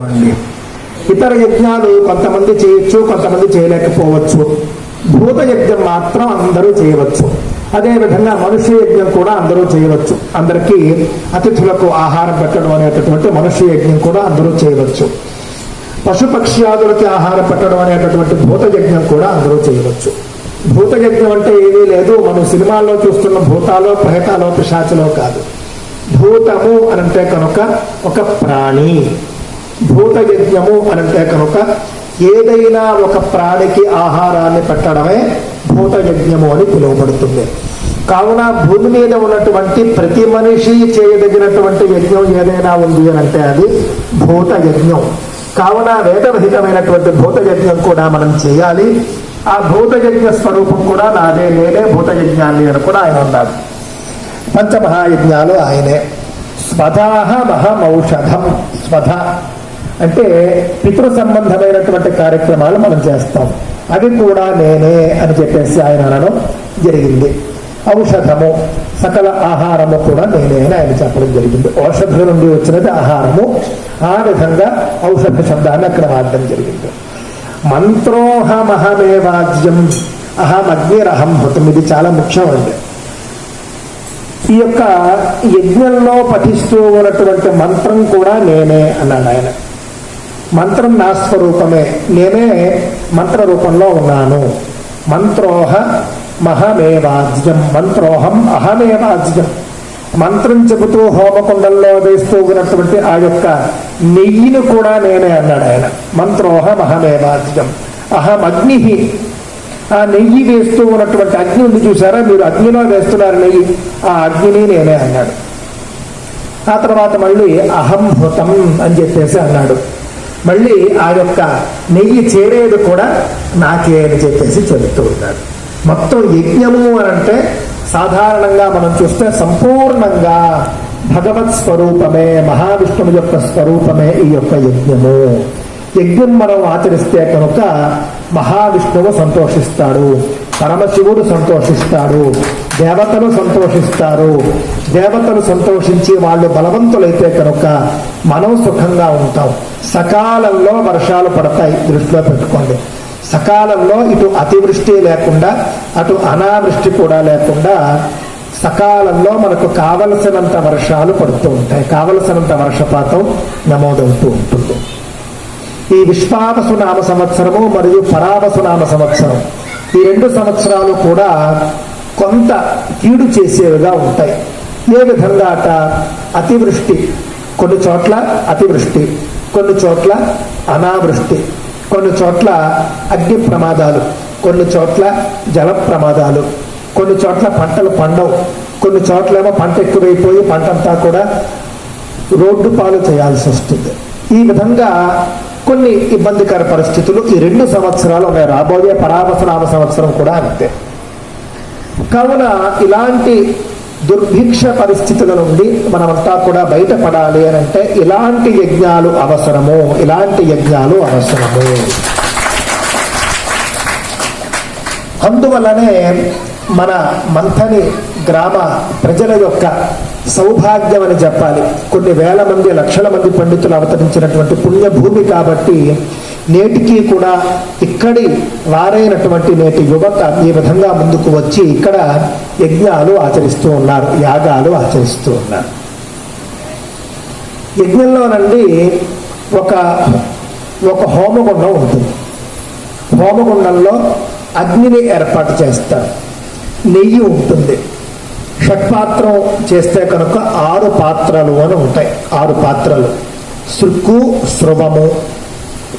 ఇతర యజ్ఞాలు కొంతమంది చేయొచ్చు కొంతమంది చేయలేకపోవచ్చు. భూత యజ్ఞం మాత్రం అందరూ చేయవచ్చు. అదే విధంగా మనుష్య యజ్ఞం కూడా అందరూ చేయవచ్చు. అందరికీ అతిథులకు ఆహారం పెట్టడం అనేటటువంటి మనుష్య యజ్ఞం కూడా అందరూ చేయవచ్చు. పశుపక్ష్యాదులకి ఆహారం పెట్టడం అనేటటువంటి భూత యజ్ఞం కూడా అందరూ చేయవచ్చు. భూత యజ్ఞం అంటే ఏమీ లేదు. మనం సినిమాల్లో చూస్తున్న భూతాలో ప్రేతాలో పిశాచలో కాదు. భూతము అనంటే కనుక ఒక ప్రాణి. భూత యజ్ఞము అంటే కనుక ఏదైనా ఒక ప్రాణికి ఆహారాన్ని పెట్టడమే భూత యజ్ఞము అని పిలువబడుతుంది. కావున భూమి మీద ఉన్నటువంటి ప్రతి మనిషి చేయదగినటువంటి యజ్ఞం ఏదైనా ఉంది అని అంటే అది భూత యజ్ఞం కావున వేదరహితమైనటువంటి భూత యజ్ఞం కూడా మనం చేయాలి. ఆ భూత యజ్ఞ స్వరూపం కూడా నాదే నేనే భూత యజ్ఞాన్ని అని కూడా ఆయన ఉన్నాడు పంచమహాయజ్ఞాలు ఆయనే. స్వధాహ మహమౌషధం స్వధ. అంటే పితృ సంబంధమైనటువంటి కార్యక్రమాలు మనం చేస్తాం. అవి కూడా నేనే అని చెప్పేసి ఆయన అనడం జరిగింది. ఔషధము సకల ఆహారము కూడా నేనే అని ఆయన చెప్పడం జరిగింది. ఔషధం నుండి వచ్చినది ఆహారము. ఆ విధంగా ఔషధ శబ్దాన్ని అక్కడ వాడడం జరిగింది. మంత్రోహమహమేవాజ్యం అహం అగ్నిరహం హృతం. ఇది చాలా ముఖ్యమండి ఈ యొక్క యజ్ఞంలో పఠిస్తూ ఉన్నటువంటి మంత్రం కూడా నేనే అన్నాడు ఆయన. మంత్రం నా స్వరూపమే. నేనే మంత్ర రూపంలో ఉన్నాను. మంత్రోహ మహమేవాజ్యం మంత్రోహం అహమేవాజ్యం మంత్రం చెబుతూ హోమకుండంలో వేస్తూ ఉన్నటువంటి ఆ యొక్క నెయ్యిని కూడా నేనే అన్నాడు ఆయన. మంత్రోహ మహమేవాజ్యం అహం అగ్ని ఆ నెయ్యి వేస్తూ ఉన్నటువంటి అగ్ని ఉంది చూసారా మీరు అగ్నిలో వేస్తున్నారు నెయ్యి. ఆ అగ్నిని నేనే అన్నాడు. ఆ తర్వాత మళ్ళీ అహంభూతం అని చెప్పేసి అన్నాడు. మళ్ళీ ఆ యొక్క నెయ్యి చేరేది కూడా నాకే అని చెప్పేసి చెబుతూ ఉన్నాడు మొత్తం యజ్ఞము అని అంటే సాధారణంగా మనం చూస్తే సంపూర్ణంగా భగవత్ స్వరూపమే మహావిష్ణువు యొక్క స్వరూపమే ఈ యొక్క యజ్ఞము. యజ్ఞం మనం ఆచరిస్తే కనుక మహావిష్ణువు సంతోషిస్తాడు. పరమశివుడు సంతోషిస్తాడు దేవతలు సంతోషిస్తారు. దేవతలు సంతోషించి వాళ్ళు బలవంతులైతే కనుక మనం సుఖంగా ఉంటాం. సకాలంలో వర్షాలు పడతాయి దృష్టిలో పెట్టుకోండి. సకాలంలో ఇటు అతివృష్టి లేకుండా అటు అనావృష్టి కూడా లేకుండా సకాలంలో మనకు కావలసినంత వర్షాలు పడుతూ ఉంటాయి. కావలసినంత వర్షపాతం నమోదవుతూ ఉంటుంది. ఈ విశ్వావసు నామ సంవత్సరము మరియు పరావసు నామ సంవత్సరం ఈ రెండు సంవత్సరాలు కూడా కొంత కీడు చేసేవిగా ఉంటాయి. ఏ విధంగా అట? అతివృష్టి. కొన్ని చోట్ల అతివృష్టి కొన్ని చోట్ల అనావృష్టి కొన్ని చోట్ల అగ్ని ప్రమాదాలు కొన్ని చోట్ల జల ప్రమాదాలు కొన్ని చోట్ల పంటలు పండవు కొన్ని చోట్లేమో పంట ఎక్కువైపోయి పంటంతా కూడా రోడ్డు పాలు చేయాల్సి వస్తుంది. ఈ విధంగా కొన్ని ఇబ్బందికర పరిస్థితులు ఈ రెండు సంవత్సరాలు ఉన్నాయి. రాబోయే పరామసనామ సంవత్సరం కూడా అంతే. కావున ఇలాంటి దుర్భిక్ష పరిస్థితుల నుండి మనమంతా కూడా బయటపడాలి అని అంటే ఇలాంటి యజ్ఞాలు అవసరము. ఇలాంటి యజ్ఞాలు అవసరము. అందువల్లనే మన మంథని గ్రామ ప్రజల యొక్క సౌభాగ్యం అని చెప్పాలి. కొన్ని వేల మంది లక్షల మంది పండితులు అవతరించినటువంటి పుణ్యభూమి కాబట్టి నేటికి కూడా ఇక్కడి వారైనటువంటి నేటి యువత ఈ విధంగా ముందుకు వచ్చి ఇక్కడ యజ్ఞాలు ఆచరిస్తూ ఉన్నారు యాగాలు ఆచరిస్తూ ఉన్నారు. యజ్ఞంలోనండి ఒక ఒక హోమగుండం ఉంటుంది. హోమగుండంలో అగ్నిని ఏర్పాటు చేస్తారు. నెయ్యి ఉంటుంది. షట్పాత్రం చేస్తే కనుక ఆరు పాత్రలు అని ఉంటాయి. ఆరు పాత్రలు. సృక్కు శృభము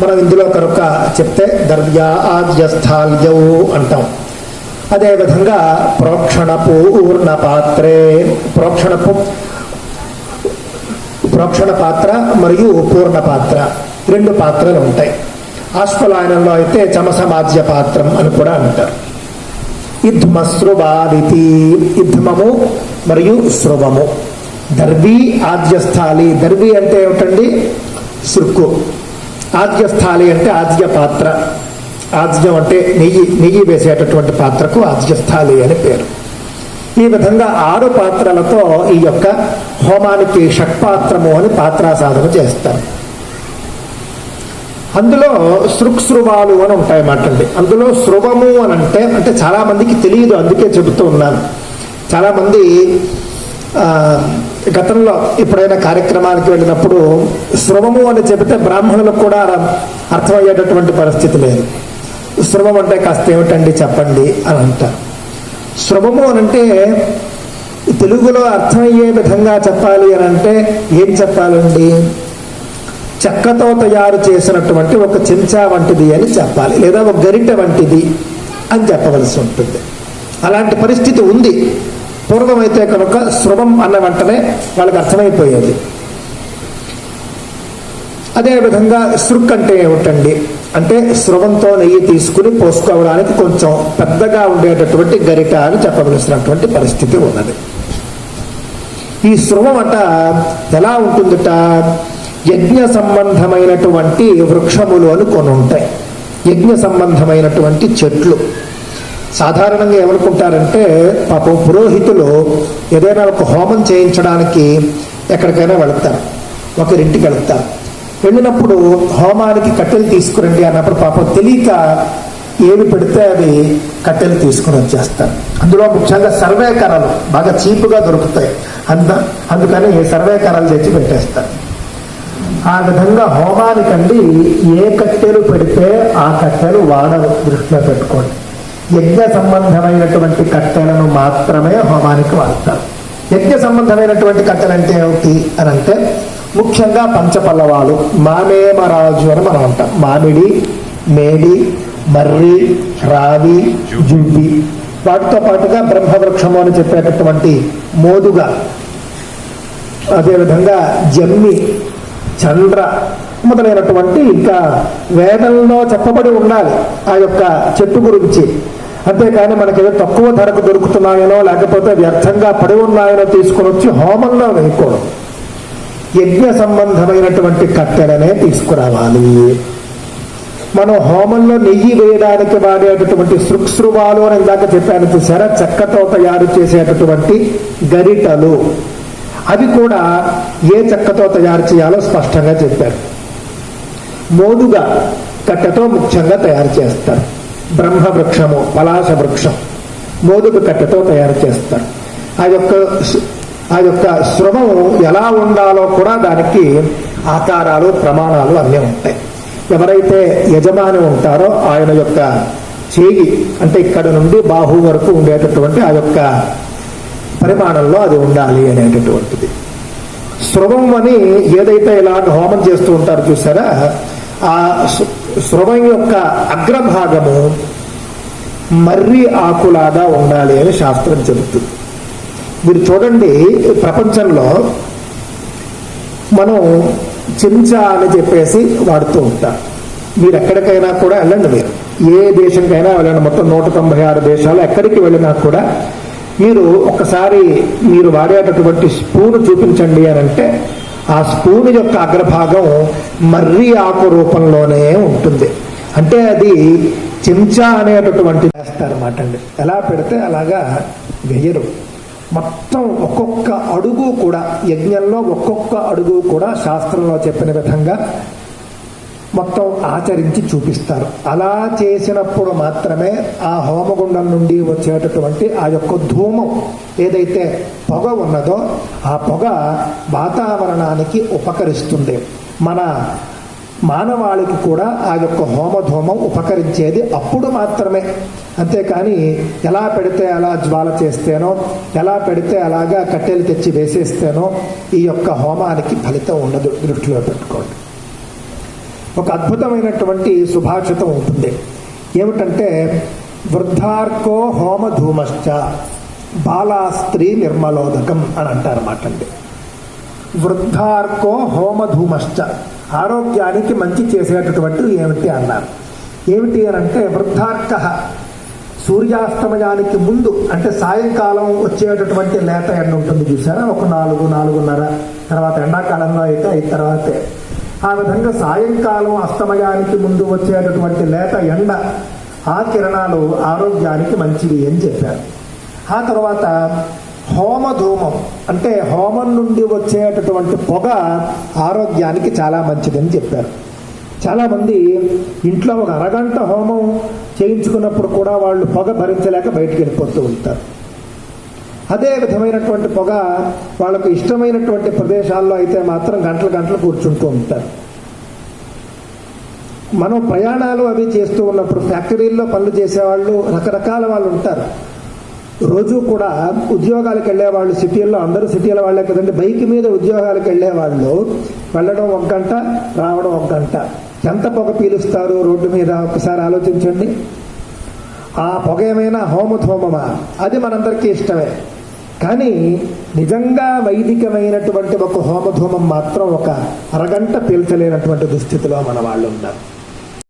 మనం ఇందులో కనుక చెప్తే దర్వ్య ఆద్యస్థాల్యవు అంటాం. అదేవిధంగా ప్రోక్షణపు ఊర్ణ పాత్రే. ప్రోక్షణపు ప్రోక్షణ పాత్ర మరియు పూర్ణ పాత్ర. రెండు పాత్రలు ఉంటాయి. ఆశ్వలాయనంలో అయితే చమసమాజ్య పాత్రం అని కూడా అంటారు. ఇద్మస్రువాదితి ఇద్మము మరియు స్రువము. దర్వి ఆద్యస్థాలి. దర్వి అంటే ఏమిటండి? సుక్కు. ఆద్యస్థాలి అంటే ఆద్య పాత్ర. ఆద్యం అంటే నెయ్యి నెయ్యి వేసేటటువంటి పాత్రకు ఆద్యస్థాలి అని పేరు. ఈ విధంగా ఆరు పాత్రలతో ఈ యొక్క హోమానికి షట్పాత్రము అని పాత్రా సాధన చేస్తారు. అందులో సృక్సృవాలు అని ఉంటాయి అండి. అందులో శృవము అని అంటే అంటే చాలామందికి తెలియదు అందుకే చెబుతూ ఉన్నాను. చాలామంది గతంలో ఎప్పుడైనా కార్యక్రమానికి వెళ్ళినప్పుడు శృవము అని చెబితే బ్రాహ్మణులకు కూడా అర్థమయ్యేటటువంటి పరిస్థితి లేదు. శృవం అంటే కాస్త ఏమిటండి చెప్పండి అని అంటారు. శృవము అని అంటే తెలుగులో అర్థమయ్యే విధంగా చెప్పాలి అని అంటే ఏం చెప్పాలండి? చెక్కతో తయారు చేసినటువంటి ఒక చెంచా వంటిది అని చెప్పాలి లేదా ఒక గరిట వంటిది అని చెప్పవలసి ఉంటుంది. అలాంటి పరిస్థితి ఉంది. పూర్వమైతే కనుక శృవం అన్న వెంటనే వాళ్ళకి అర్థమైపోయేది. అదేవిధంగా శృక్ అంటే ఏమిటండి? అంటే స్రవంతో నెయ్యి తీసుకుని పోసుకోవడానికి కొంచెం పెద్దగా ఉండేటటువంటి గరిట అని చెప్పవలసినటువంటి పరిస్థితి ఉన్నది. ఈ స్రవం అట ఎలా ఉంటుందట? యజ్ఞ సంబంధమైనటువంటి వృక్షములు అని కొన్ని ఉంటాయి. యజ్ఞ సంబంధమైనటువంటి చెట్లు. సాధారణంగా ఏమనుకుంటారంటే పాపం పురోహితులు ఏదైనా ఒక హోమం చేయించడానికి ఎక్కడికైనా వెళతారు. ఒకరింటికి వెళతారు. వెళ్ళినప్పుడు హోమానికి కట్టెలు తీసుకురండి అన్నప్పుడు పాపం తెలియక ఏవి పెడితే అవి కట్టెలు తీసుకుని వచ్చేస్తారు. అందులో ముఖ్యంగా సర్వేకరలు బాగా చీపుగా దొరుకుతాయి. అంద అందుకని సర్వేకరాలు తెచ్చి పెట్టేస్తారు. ఆ విధంగా హోమానికండి ఏ కట్టెలు పెడితే ఆ కట్టెలు వాడరు దృష్టిలో పెట్టుకోండి. యజ్ఞ సంబంధమైనటువంటి కట్టెలను మాత్రమే హోమానికి వాడతారు. యజ్ఞ సంబంధమైనటువంటి కట్టెలు అంటే ఏమిటి అని అంటే ముఖ్యంగా పంచపల్లవాలు మామేమరాజు అని మనం అంటాం. మామిడి మేడి మర్రి రావి జుబ్బి వాటితో పాటుగా బ్రహ్మవృక్షము అని చెప్పేటటువంటి మోదుగా. అదేవిధంగా జమ్మి చంద్ర మొదలైనటువంటి ఇంకా వేదంలో చెప్పబడి ఉండాలి ఆ యొక్క చెట్టు గురించి. అంతేకాని మనకేదో తక్కువ ధరకు దొరుకుతున్నాయనో లేకపోతే వ్యర్థంగా పడి ఉన్నాయనో తీసుకుని వచ్చి హోమంలో వేయకూడదు. యజ్ఞ సంబంధమైనటువంటి కట్టెలనే తీసుకురావాలి. మనం హోమంలో నెయ్యి వేయడానికి వాడేటటువంటి సృక్సృవాలు అని ఇందాక చెప్పాను చూసారా? చెక్కతో తయారు చేసేటటువంటి గరిటలు. అవి కూడా ఏ చెక్కతో తయారు చేయాలో స్పష్టంగా చెప్పారు. మోదుగా కట్టెతో ముఖ్యంగా తయారు చేస్తారు. బ్రహ్మ వృక్షము పలాస వృక్షం మోదుగు కట్టెతో తయారు చేస్తారు. ఆ యొక్క ఆ యొక్క శ్రమము ఎలా ఉండాలో కూడా దానికి ఆకారాలు ప్రమాణాలు అన్నీ ఉంటాయి. ఎవరైతే యజమాని ఉంటారో ఆయన యొక్క చేయి అంటే ఇక్కడ నుండి బాహు వరకు ఉండేటటువంటి ఆ యొక్క పరిమాణంలో అది ఉండాలి అనేటటువంటిది. స్రవం అని ఏదైతే ఇలాంటి హోమం చేస్తూ ఉంటారో చూసారా ఆ స్- యొక్క అగ్రభాగము మర్రి ఆకులాగా ఉండాలి అని శాస్త్రం చెబుతుంది. మీరు చూడండి ప్రపంచంలో మనం చెంచా అని చెప్పేసి వాడుతూ ఉంటాం. మీరు ఎక్కడికైనా కూడా వెళ్ళండి మీరు. ఏ దేశంకైనా వెళ్ళండి. మొత్తం నూట తొంభై ఆరు దేశాలు ఎక్కడికి వెళ్ళినా కూడా మీరు ఒకసారి మీరు వాడేటటువంటి స్పూన్ చూపించండి అని అంటే ఆ స్పూన్ యొక్క అగ్రభాగం మర్రి ఆకు రూపంలోనే ఉంటుంది. అంటే అది చెంచా అనేటటువంటి వేస్తారన్నమాట అండి. ఎలా పెడితే అలాగా వెయ్యరు మొత్తం ఒక్కొక్క అడుగు కూడా యజ్ఞంలో ఒక్కొక్క అడుగు కూడా శాస్త్రంలో చెప్పిన విధంగా మొత్తం ఆచరించి చూపిస్తారు. అలా చేసినప్పుడు మాత్రమే ఆ హోమగుండం నుండి వచ్చేటటువంటి ఆ యొక్క ధూమం ఏదైతే పొగ ఉన్నదో ఆ పొగ వాతావరణానికి ఉపకరిస్తుంది. మన మానవాళికి కూడా ఆ యొక్క హోమధూమం ఉపకరించేది అప్పుడు మాత్రమే. అంతేకాని ఎలా పెడితే అలా జ్వాల చేస్తేనో ఎలా పెడితే అలాగా కట్టెలు తెచ్చి వేసేస్తేనో ఈ యొక్క హోమానికి ఫలితం ఉండదు. దృష్టిలో పెట్టుకోండి. ఒక అద్భుతమైనటువంటి సుభాషితం ఉంటుంది. ఏమిటంటే వృద్ధార్కో హోమధూమశ్చ బాలాస్త్రీ నిర్మలోదకం అని అంటారన్నమాట అండి వృద్ధార్కో హోమధూమశ్చ ఆరోగ్యానికి మంచి చేసేటటువంటివి ఏమిటి అన్నారు. ఏమిటి అని అంటే వృద్ధార్క సూర్యాస్తమయానికి ముందు అంటే సాయంకాలం వచ్చేటటువంటి లేత ఎండ ఉంటుంది చూసారా ఒక నాలుగు నాలుగున్నర తర్వాత ఎండాకాలంలో అయితే అయిన తర్వాతే. ఆ విధంగా సాయంకాలం అస్తమయానికి ముందు వచ్చేటటువంటి లేత ఎండ ఆ కిరణాలు ఆరోగ్యానికి మంచివి అని చెప్పారు. ఆ తర్వాత హోమధూమం అంటే హోమం నుండి వచ్చేటటువంటి పొగ ఆరోగ్యానికి చాలా మంచిదని చెప్పారు. చాలామంది ఇంట్లో ఒక అరగంట హోమం చేయించుకున్నప్పుడు కూడా వాళ్ళు పొగ భరించలేక బయటికి వెళ్ళిపోతూ ఉంటారు. అదే విధమైనటువంటి పొగ వాళ్ళకు ఇష్టమైనటువంటి ప్రదేశాల్లో అయితే మాత్రం గంటలు గంటలు కూర్చుంటూ ఉంటారు. మనం ప్రయాణాలు అవి చేస్తూ ఉన్నప్పుడు ఫ్యాక్టరీల్లో పనులు చేసేవాళ్ళు రకరకాల వాళ్ళు ఉంటారు. రోజు కూడా ఉద్యోగాలకు వెళ్ళేవాళ్ళు సిటీల్లో అందరూ సిటీల వాళ్ళే కదండి. బైక్ మీద ఉద్యోగాలకు వెళ్ళేవాళ్ళు వెళ్ళడం ఒక గంట రావడం ఒక గంట. ఎంత పొగ పీలుస్తారు రోడ్డు మీద? ఒకసారి ఆలోచించండి. ఆ పొగ ఏమైనా హోమధూమమా? అది మనందరికీ ఇష్టమే. కానీ నిజంగా వైదికమైనటువంటి ఒక హోమధూమం మాత్రం ఒక అరగంట పీల్చలేనటువంటి దుస్థితిలో మన వాళ్ళు ఉన్నారు.